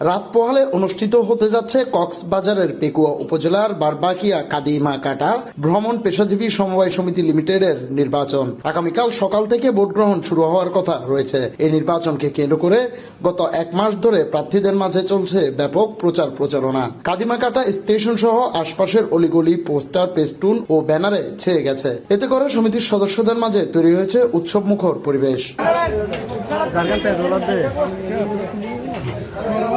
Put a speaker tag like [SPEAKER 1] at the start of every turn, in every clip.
[SPEAKER 1] রাত পোহালে অনুষ্ঠিত হতে যাচ্ছে কক্সবাজারের পেকুয়া উপজেলার বারবাকিয়া কাদিমা কাটা ভ্রমণ পেশাজীবী সমবায় সমিতি লিমিটেডের নির্বাচন। আগামীকাল সকাল থেকে ভোট গ্রহণ শুরু হওয়ার কথা রয়েছে। এই নির্বাচনকে কেন্দ্র করে গত এক মাস ধরে প্রার্থীদের মাঝে চলছে ব্যাপক প্রচার প্রচারণা। কাদিমা কাটা স্টেশন সহ আশপাশের অলিগলি, পোস্টার, পেস্টুন ও ব্যানারে ছেয়ে গেছে। এতে করে সমিতির সদস্যদের মাঝে তৈরি হয়েছে উৎসব মুখর পরিবেশ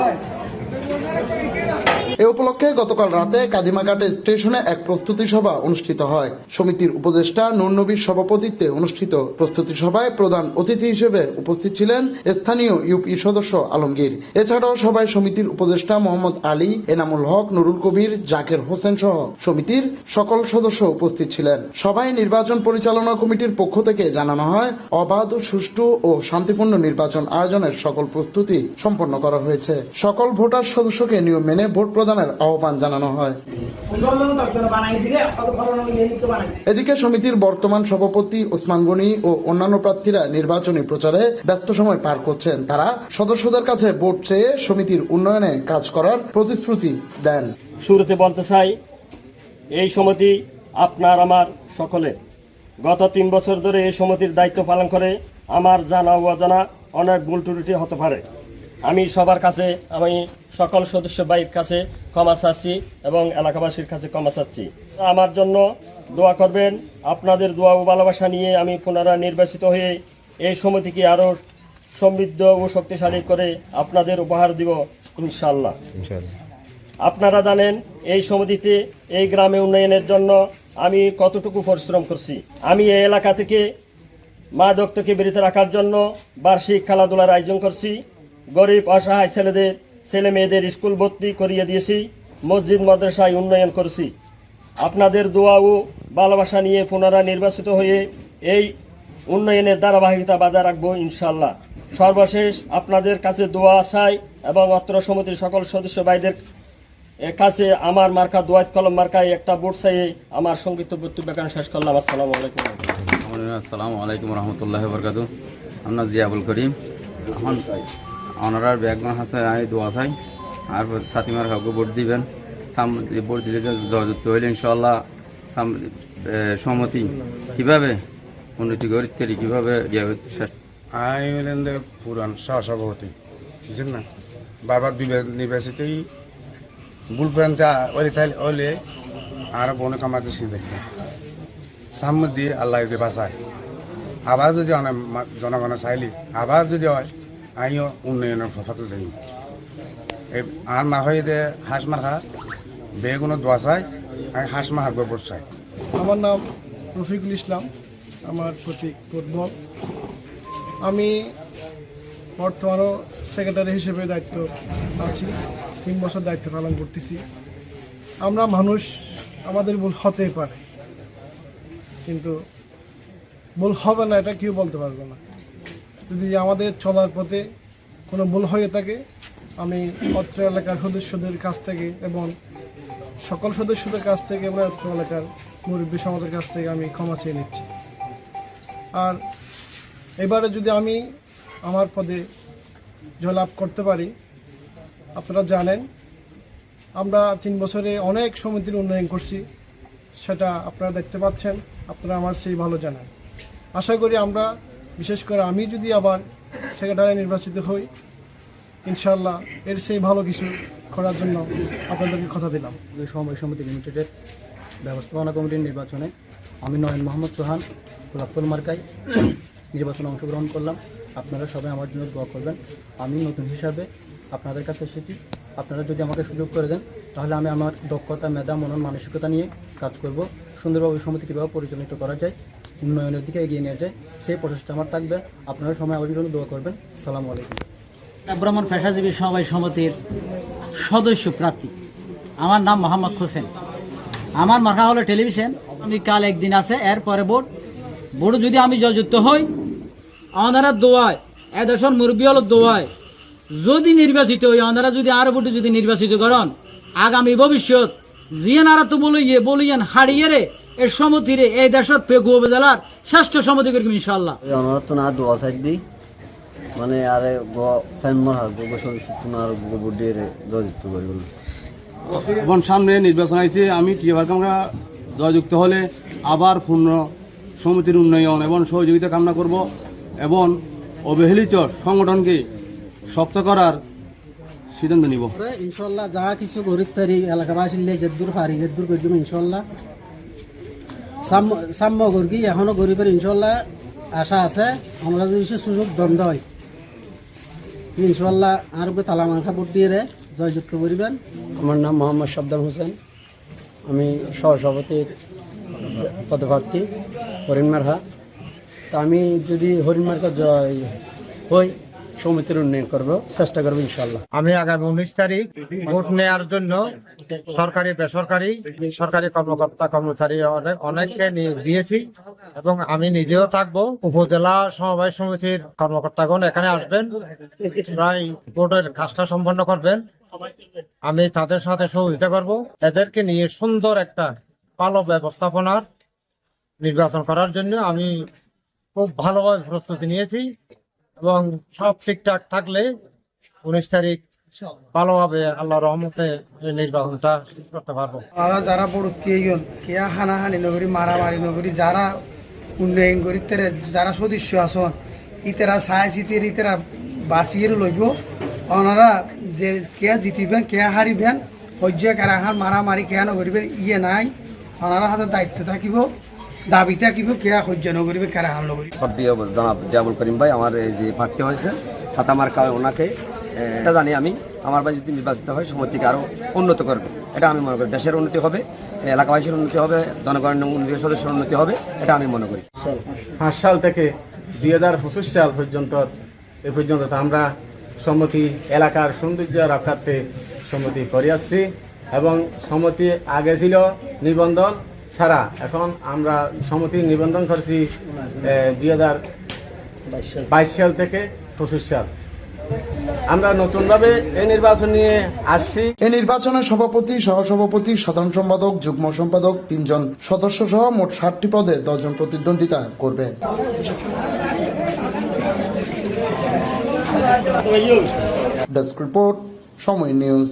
[SPEAKER 1] போய் এ উপলক্ষে গতকাল রাতে কাদিমাঘাট স্টেশনে এক প্রস্তুতি সভা অনুষ্ঠিত হয়। সমিতির উপদেষ্টা নুরনবীর সভাপতিত্বে অনুষ্ঠিত প্রস্তুতি সভায় প্রধান অতিথি হিসেবে উপস্থিত ছিলেন স্থানীয় ইউপি সদস্য আলমগীর। এছাড়াও সভায় সমিতির উপদেষ্টা মোহাম্মদ আলী, এনামুল হক, নুরুল কবির, জাকের হোসেন সহ সমিতির সকল সদস্য উপস্থিত ছিলেন। সভায় নির্বাচন পরিচালনা কমিটির পক্ষ থেকে জানানো হয়, অবাধ, সুষ্ঠু ও শান্তিপূর্ণ নির্বাচন আয়োজনের সকল প্রস্তুতি সম্পন্ন করা হয়েছে। সকল ভোটার সদস্যকে নিয়ম মেনে ভোট আহ্বান জানানো হয়। এদিকে সমিতির বর্তমান সভাপতি ওসমান গনি ও অন্যান্য প্রার্থীরা নির্বাচনী প্রচারে ব্যস্ত সময় পার করছেন। তারা সদস্যদের কাছে ভোট চেয়ে সমিতির উন্নয়নে কাজ করার প্রতিশ্রুতি দেন।
[SPEAKER 2] শুরুতে বলতে চাই, এই সমিতি আপনার আমার সকলে গত তিন বছর ধরে এই সমিতির দায়িত্ব পালন করে আমার জানা অজানা অনেক ভুল ত্রুটি হতে পারে। আমি সবার কাছে আমি সকল সদস্য বাইর কাছে ক্ষমা চাচ্ছি এবং এলাকাবাসীর কাছে ক্ষমা চাচ্ছি। আমার জন্য দোয়া করবেন। আপনাদের দোয়া ও ভালোবাসা নিয়ে আমি পুনরায় নির্বাচিত হয়ে এই সমিতিকে আরও সমৃদ্ধ ও শক্তিশালী করে আপনাদের উপহার দিব ইনশাল্লাহ আপনারা জানেন এই সমিতিতে এই গ্রামে উন্নয়নের জন্য আমি কতটুকু পরিশ্রম করছি। আমি এই এলাকা থেকে মা থেকে বিরত রাখার জন্য বার্ষিক খেলাধুলার আয়োজন করছি। গরিব অসহায় ছেলেদের ছেলে মেয়েদের স্কুল ভর্তি করিয়ে দিয়েছি মসজিদ মাদ্রাসায় উন্নয়ন করেছি। আপনাদের দোয়া ও ভালোবাসা নিয়ে পুনরায় নির্বাচিত হয়ে এই উন্নয়নের ধারাবাহিকতা বজায় রাখব ইনশাল্লাহ সর্বশেষ আপনাদের কাছে দোয়া চাই এবং অত্র সমিতির সকল সদস্য ভাইদের কাছে আমার মার্কা দোয়াত কলম মার্কায় একটা ভোট চাইয়ে আমার সংক্ষিপ্ত বক্তব্য এখানে শেষ করলাম। আসসালামু আলাইকুম।
[SPEAKER 3] আসসালামু আলাইকুম রহমতুল্লাহ বরকাতু আমরা জিয়াবুল করিম। এখন অনারার ব্যাগন হাসে আই দোয়া চাই। আর সাতিমার কাউকে ভোট দিবেন। ভোট দিলে জয়যুক্ত হইলে ইনশাল্লাহ সম্মতি কীভাবে, উন্নতি করি করি কীভাবে
[SPEAKER 4] আমি হলেন পুরান সহসভাপতি, বুঝছেন না? বারবার বিবে- নির্বাচিতই ভুল প্রান্তে ওলে আর বনে কামাতে সে দেখতে সামনে দিয়ে আল্লাহ বাঁচায়। আবার যদি অনেক জনগণে চাইলি, আবার যদি হয় আমিও উন্নয়নের যাই। এই আর মা হয়ে যে হাঁস মার খা বেগুনো দোয়া চাই আমি হাঁস মার গোবর চাই।
[SPEAKER 5] আমার নাম রফিকুল ইসলাম, আমার প্রতীক ফুটবল। আমি বর্তমানও সেক্রেটারি হিসেবে দায়িত্ব আছি, তিন বছর দায়িত্ব পালন করতেছি। আমরা মানুষ, আমাদের ভুল হতেই পারে। কিন্তু ভুল হবে না, এটা কেউ বলতে পারবে না। যদি আমাদের চলার পথে কোনো ভুল হয়ে থাকে, আমি অত্র এলাকার সদস্যদের কাছ থেকে এবং সকল সদস্যদের কাছ থেকে এবং অত্র এলাকার মুরব্বী সমাজের কাছ থেকে আমি ক্ষমা চেয়ে নিচ্ছি। আর এবারে যদি আমি আমার পদে জয়লাভ করতে পারি, আপনারা জানেন, আমরা তিন বছরে অনেক সমিতির উন্নয়ন করছি, সেটা আপনারা দেখতে পাচ্ছেন, আপনারা আমার সেই ভালো জানেন। আশা করি আমরা বিশেষ করে আমি যদি আবার সেক্রেটারি নির্বাচিত হই ইনশাল্লাহ এর সেই ভালো কিছু করার জন্য আপনাদেরকে কথা দিলাম।
[SPEAKER 6] এই সমবায় সমিতি লিমিটেডের ব্যবস্থাপনা কমিটির নির্বাচনে আমি নয়ন মোহাম্মদ সোহান গোলাপফুল মার্কায় নির্বাচনে অংশগ্রহণ করলাম। আপনারা সবাই আমার জন্য দোয়া করবেন। আমি নতুন হিসাবে আপনাদের কাছে এসেছি। আপনারা যদি আমাকে সুযোগ করে দেন, তাহলে আমি আমার দক্ষতা, মেধা, মনন, মানসিকতা নিয়ে কাজ করব। সুন্দরভাবে সমিতি কীভাবে পরিচালিত করা যায় উন্নয়নের দিকে এগিয়ে নিয়ে যায়, সেই প্রচেষ্টা আমার থাকবে। আপনারা সময় আমার জন্য দোয়া করবেন। সালাম আলাইকুম।
[SPEAKER 7] ব্রাহ্মণ পেশাজীবী সমবায় সমিতির সদস্য প্রার্থী। আমার নাম মোহাম্মদ হোসেন। আমার মাথা হলো টেলিভিশন। আমি কাল একদিন আছে, এরপরে বোর্ড। বোর্ড যদি আমি জয়যুক্ত হই আমাদের দোয়ায় এদেশের মুরব্বী হলো দোয়ায়। যদি নির্বাচিত হই ওনারা যদি আরও ভোটে যদি নির্বাচিত করেন, আগামী ভবিষ্যৎ জিয়ান আর তো বলিয়ে বলিয়েন হারিয়ে রে এর সমতিরে এই দেশের পেগু উপজেলার শ্রেষ্ঠ সমতি করবি ইনশাল্লাহ
[SPEAKER 8] আমার তো না দোয়া থাকবি। মানে আরে ফেমর হার গোবর তোমার গোবর দিয়ে জয়যুক্ত করিব
[SPEAKER 9] এবং সামনে নির্বাচন আইছে আমি টিএবার কামরা জয়যুক্ত হলে আবার পূর্ণ সমিতির উন্নয়ন এবং সহযোগিতা কামনা করব এবং অবহেলিত সংগঠনকে শক্ত করার সিদ্ধান্ত নিব।
[SPEAKER 6] ইনশাল্লাহ যা কিছু গরিব পারি এলাকাবাসী যেদূর পারি যেদূর করে দিব ইনশাল্লাহ সাম্য গর্গি এখনও গরিবের ইনশাল্লাহ আশা আছে, আমরা যদি সুযোগ দ্বন্দ্ব হয়। ইনশাল্লাহ আর তালা মাংসা ভোট দিয়ে রে, জয়যুক্ত করিবেন। আমার নাম মোহাম্মদ সাবদান হোসেন। আমি সহসভাপতির পদপ্রার্থী হরিণমারহা তা আমি যদি হরিণমার্কা জয় হই সমিতির উন্নয়ন করব, চেষ্টা করব ইনশাল্লাহ
[SPEAKER 10] আমি আগামী উনিশ তারিখ ভোট নেওয়ার জন্য সরকারি, বেসরকারি, সরকারি কর্মকর্তা, কর্মচারী অনেক- অনেককে দিয়েছি এবং আমি নিজেও থাকব। উপজেলা সমবায় সমিতির কর্মকর্তাগণ এখানে আসবেন, প্রায় ভোটের কাজটা সম্পন্ন করবেন। আমি তাদের সাথে সহযোগিতা করব। এদেরকে নিয়ে সুন্দর একটা ভালো ব্যবস্থাপনার নির্বাচন করার জন্য আমি খুব ভালোভাবে প্রস্তুতি নিয়েছি। এবং সব ঠিকঠাক থাকলে উনিশ তারিখ ভালোভাবে আল্লাহ রহমতে নির্বাচনটা করতে পারব।
[SPEAKER 11] ওরা যারা বড়তি গেল কেয়া হানাহানি নগরী, মারামারি নগরী, যারা উন্নয়ন করি যারা সদস্য আসন ইতেরা সাই সিতের ইতেরা বাঁচিয়ে লইব। ওনারা যে কে জিতিবেন কে হারিবেন সহ্য কারাহার, মারামারি, কেয়া নগরিবেন ইয়ে নাই, ওনারা হাতে দায়িত্ব থাকিব। দাবি কি কেয়া সহ্য নগরিবে কারাহার নগরী
[SPEAKER 8] সর্দিও জনাব জাবুল করিম ভাই আমার এই যে প্রার্থী হয়েছে সাতামার কাউ ওনাকে এটা জানি আমি আমার ভাই যদি নির্বাচিত হয় সমিতিকে আরও উন্নত করবে। এটা আমি মনে করি দেশের উন্নতি হবে এলাকাবাসীর উন্নতি হবে জনগণের উন্নতি সদস্যের উন্নতি হবে এটা আমি মনে করি।
[SPEAKER 10] পাঁচ সাল থেকে দুই হাজার পঁচিশ সাল পর্যন্ত এ পর্যন্ত তো আমরা সম্মতি এলাকার সৌন্দর্য রক্ষার্থে সম্মতি করে আসছি এবং সম্মতি আগে ছিল নিবন্ধন ছাড়া এখন আমরা সম্মতি নিবন্ধন করছি দুই হাজার বাইশ সাল থেকে পঁচিশ সাল। আমরা নতুনভাবে এই নির্বাচন নিয়ে আসছি।
[SPEAKER 1] এই নির্বাচনে সভাপতি, সহসভাপতি, সাধারণ সম্পাদক, যুগ্ম সম্পাদক তিনজন সদস্য সহ মোট ষাটটি পদে দশজন প্রতিদ্বন্দ্বিতা করবে। Desk report, Somoy news.